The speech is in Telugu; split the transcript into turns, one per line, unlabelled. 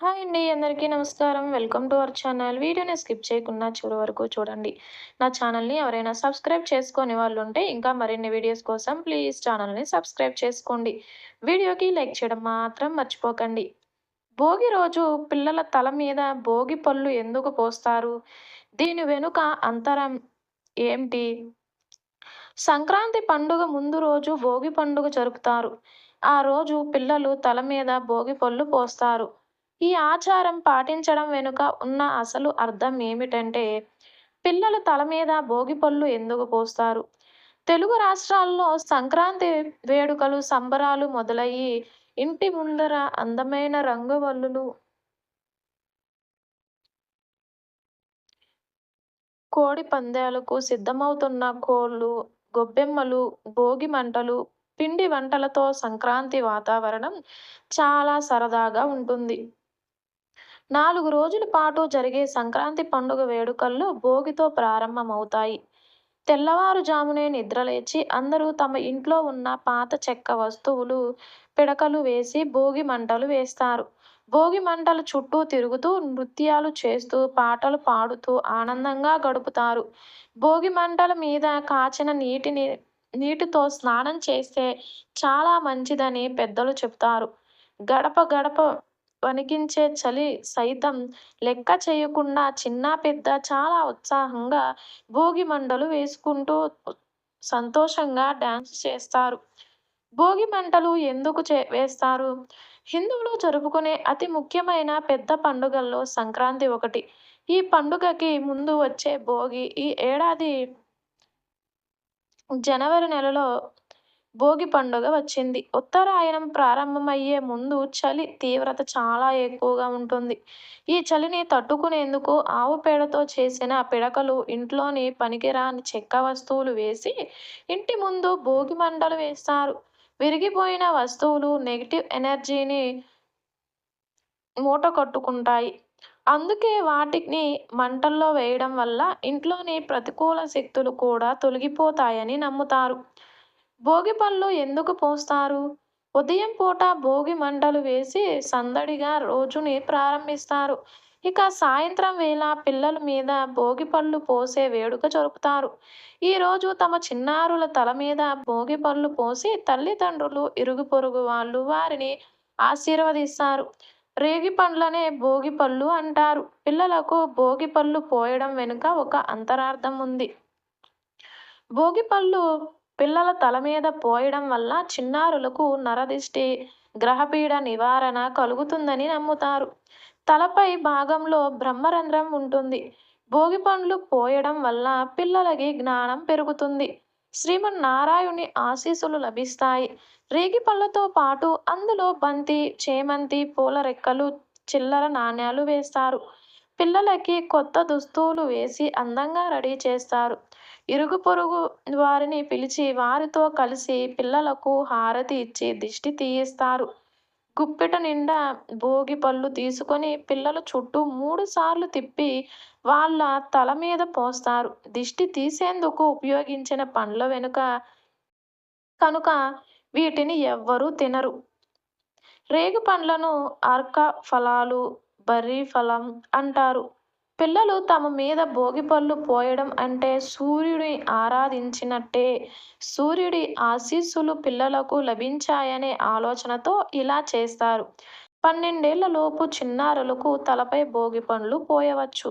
హాయ్ అండి అందరికీ నమస్కారం. Welcome to our channel. వీడియోని స్కిప్ చేయకుండా చివరి వరకు చూడండి. నా ఛానల్ని ఎవరైనా సబ్స్క్రైబ్ చేసుకొని వాళ్ళు ఉంటే ఇంకా మరిన్ని వీడియోస్ కోసం ప్లీజ్ ఛానల్ని సబ్స్క్రైబ్ చేసుకోండి. వీడియోకి లైక్ చేయడం మాత్రం మర్చిపోకండి. భోగి రోజు పిల్లల తల మీద భోగి పళ్ళు ఎందుకు పోస్తారు? దీని వెనుక అంతరం ఏమిటి? సంక్రాంతి పండుగ ముందు రోజు భోగి పండుగ జరుపుతారు. ఆ రోజు పిల్లలు తల మీద భోగి పళ్ళు పోస్తారు. ఈ ఆచారం పాటించడం వెనుక ఉన్న అసలు అర్థం ఏమిటంటే పిల్లలు తల మీద భోగి పళ్ళు ఎందుకు పోస్తారు? తెలుగు రాష్ట్రాల్లో సంక్రాంతి వేడుకలు సంబరాలు మొదలయ్యి ఇంటి ముందర అందమైన రంగువల్లులు కోడి పందాలకు సిద్ధమవుతున్న కోళ్ళు గొబ్బెమ్మలు భోగి మంటలు పిండి వంటలతో సంక్రాంతి వాతావరణం చాలా సరదాగా ఉంటుంది. నాలుగు రోజుల పాటు జరిగే సంక్రాంతి పండుగ వేడుకల్లో భోగితో ప్రారంభమవుతాయి. తెల్లవారుజామునే నిద్రలేచి అందరూ తమ ఇంట్లో ఉన్న పాత చెక్క వస్తువులు పిడకలు వేసి భోగి మంటలు వేస్తారు. భోగి మంటల చుట్టూ తిరుగుతూ నృత్యాలు చేస్తూ పాటలు పాడుతూ ఆనందంగా గడుపుతారు. భోగి మంటల మీద కాచిన నీటిని నీటితో స్నానం చేస్తే చాలా మంచిదని పెద్దలు చెప్తారు. గడప గడప వణికించే చలి సైతం లెక్క చేయకుండా చిన్న పెద్ద చాలా ఉత్సాహంగా భోగి మంటలు వేసుకుంటూ సంతోషంగా డ్యాన్స్ చేస్తారు. భోగి మంటలు ఎందుకు చే వేస్తారు? హిందువులు జరుపుకునే అతి ముఖ్యమైన పెద్ద పండుగల్లో సంక్రాంతి ఒకటి. ఈ పండుగకి ముందు వచ్చే భోగి ఈ ఏడాది జనవరి నెలలో భోగి పండుగ వచ్చింది. ఉత్తరాయణం ప్రారంభమయ్యే ముందు చలి తీవ్రత చాలా ఎక్కువగా ఉంటుంది. ఈ చలిని తట్టుకునేందుకు ఆవు పేడతో చేసిన పిడకలు ఇంట్లోని పనికిరాని చెక్క వస్తువులు వేసి ఇంటి ముందు భోగి మంటలు వేస్తారు. విరిగిపోయిన వస్తువులు నెగిటివ్ ఎనర్జీని మూట కట్టుకుంటాయి. అందుకే వాటిని మంటల్లో వేయడం వల్ల ఇంట్లోని ప్రతికూల శక్తులు కూడా తొలగిపోతాయని నమ్ముతారు. భోగి పళ్ళు ఎందుకు పోస్తారు? ఉదయం పూట భోగి మంటలు వేసి సందడిగా రోజుని ప్రారంభిస్తారు. ఇక సాయంత్రం వేళ పిల్లల మీద భోగి పళ్ళు పోసే వేడుక జరుపుతారు. ఈరోజు తమ చిన్నారుల తల మీద భోగి పళ్ళు పోసి తల్లిదండ్రులు ఇరుగు పొరుగు వాళ్ళు వారిని ఆశీర్వదిస్తారు. రేగి పండ్లనే భోగి పళ్ళు అంటారు. పిల్లలకు భోగి పళ్ళు పోయడం వెనుక ఒక అంతరార్థం ఉంది. భోగి పళ్ళు పిల్లల తల మీద పోయడం వల్ల చిన్నారులకు నరదిష్టి గ్రహపీడ నివారణ కలుగుతుందని నమ్ముతారు. తలపై భాగంలో బ్రహ్మరంధ్రం ఉంటుంది. భోగి పండ్లు పోయడం వల్ల పిల్లలకి జ్ఞానం పెరుగుతుంది. శ్రీమన్నారాయుని ఆశీస్సులు లభిస్తాయి. రేగి పళ్ళతో పాటు అందులో బంతి చేమంతి పూల రెక్కలు చిల్లర నాణ్యాలు వేస్తారు. పిల్లలకి కొత్త దుస్తువులు వేసి అందంగా రెడీ చేస్తారు. ఇరుగు పొరుగు వారిని పిలిచి వారితో కలిసి పిల్లలకు హారతి ఇచ్చి దిష్టి తీయిస్తారు. గుప్పెట నిండా భోగి పళ్ళు తీసుకొని పిల్లల చుట్టూ మూడు సార్లు తిప్పి వాళ్ళ తల మీద పోస్తారు. దిష్టి తీసేందుకు ఉపయోగించిన పండ్ల వెనుక కనుక వీటిని ఎవ్వరూ తినరు. రేగు పండ్లను అర్క ఫలాలు బర్రీ ఫలం అంటారు. పిల్లలు తమ మీద భోగిపళ్ళు పోయడం అంటే సూర్యుడిని ఆరాధించినట్టే. సూర్యుడి ఆశీస్సులు పిల్లలకు లభించాయనే ఆలోచనతో ఇలా చేస్తారు. పన్నెండేళ్ళలోపు చిన్నారులకు తలపై భోగి పండ్లు పోయవచ్చు.